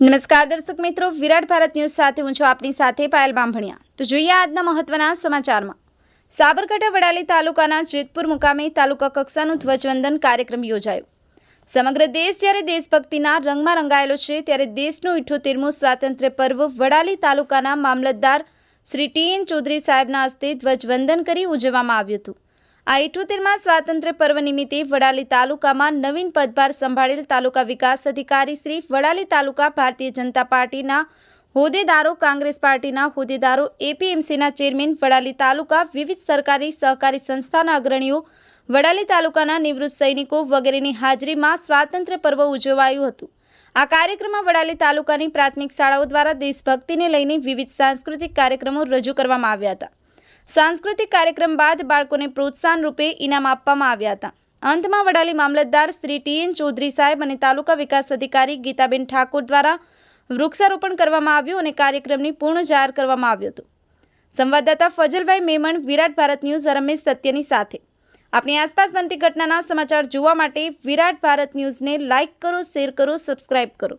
નમસ્કાર દર્શક મિત્રો, વિરાટ ભારત ન્યૂઝ સાથે હું છું આપની સાથે પાયલ બાંભણિયા. તો જોઈએ આજના મહત્વના સમાચારમાં. સાબરકાંઠા વડાલી તાલુકાના જેતપુર મુકામે તાલુકા કક્ષાનું ધ્વજવંદન કાર્યક્રમ યોજાયો. સમગ્ર દેશ જ્યારે દેશભક્તિના રંગમાં રંગાયેલો છે, ત્યારે દેશનું ઇઠ્ઠોતેરમું સ્વાતંત્ર્ય પર્વ વડાલી તાલુકાના મામલતદાર શ્રી ટી એન ચૌધરી સાહેબના હસ્તે ધ્વજવંદન કરી ઉજવવામાં આવ્યું હતું. આ ઇઠોતેરમાં સ્વાતંત્ર્ય પર્વ નિમિત્તે વડાલી તાલુકામાં નવીન પદભાર સંભાળેલ તાલુકા વિકાસ અધિકારી શ્રી વડાલી તાલુકા ભારતીય જનતા પાર્ટીના હોદ્દેદારો, કોંગ્રેસ પાર્ટીના હોદ્દેદારો, એપીએમસીના ચેરમેન, વડાલી તાલુકા વિવિધ સરકારી સહકારી સંસ્થાના અગ્રણીઓ, વડાલી તાલુકાના નિવૃત્ત સૈનિકો વગેરેની હાજરીમાં સ્વાતંત્ર્ય પર્વ ઉજવાયું હતું. આ કાર્યક્રમમાં વડાલી તાલુકાની પ્રાથમિક શાળાઓ દ્વારા દેશભક્તિને લઈને વિવિધ સાંસ્કૃતિક કાર્યક્રમો રજૂ કરવામાં આવ્યા હતા. સાંસ્કૃતિક કાર્યક્રમ બાદ બાળકોને પ્રોત્સાહન રૂપે ઇનામ આપવામાં આવ્યા હતા. અંતમાં વડાલી મામલતદાર શ્રી ટી એન ચૌધરી સાહેબ અને તાલુકા વિકાસ અધિકારી ગીતાબેન ઠાકોર દ્વારા વૃક્ષારોપણ કરવામાં આવ્યું અને કાર્યક્રમની પૂર્ણ જાહેર કરવામાં આવ્યું હતું. સંવાદદાતા ફજલભાઈ મેમણ, વિરાટ ભારત ન્યૂઝ, રમેશ સત્યની સાથે. આપણી આસપાસ બનતી ઘટનાના સમાચાર જોવા માટે વિરાટ ભારત ન્યૂઝને લાઇક કરો, શેર કરો, સબસ્ક્રાઇબ કરો.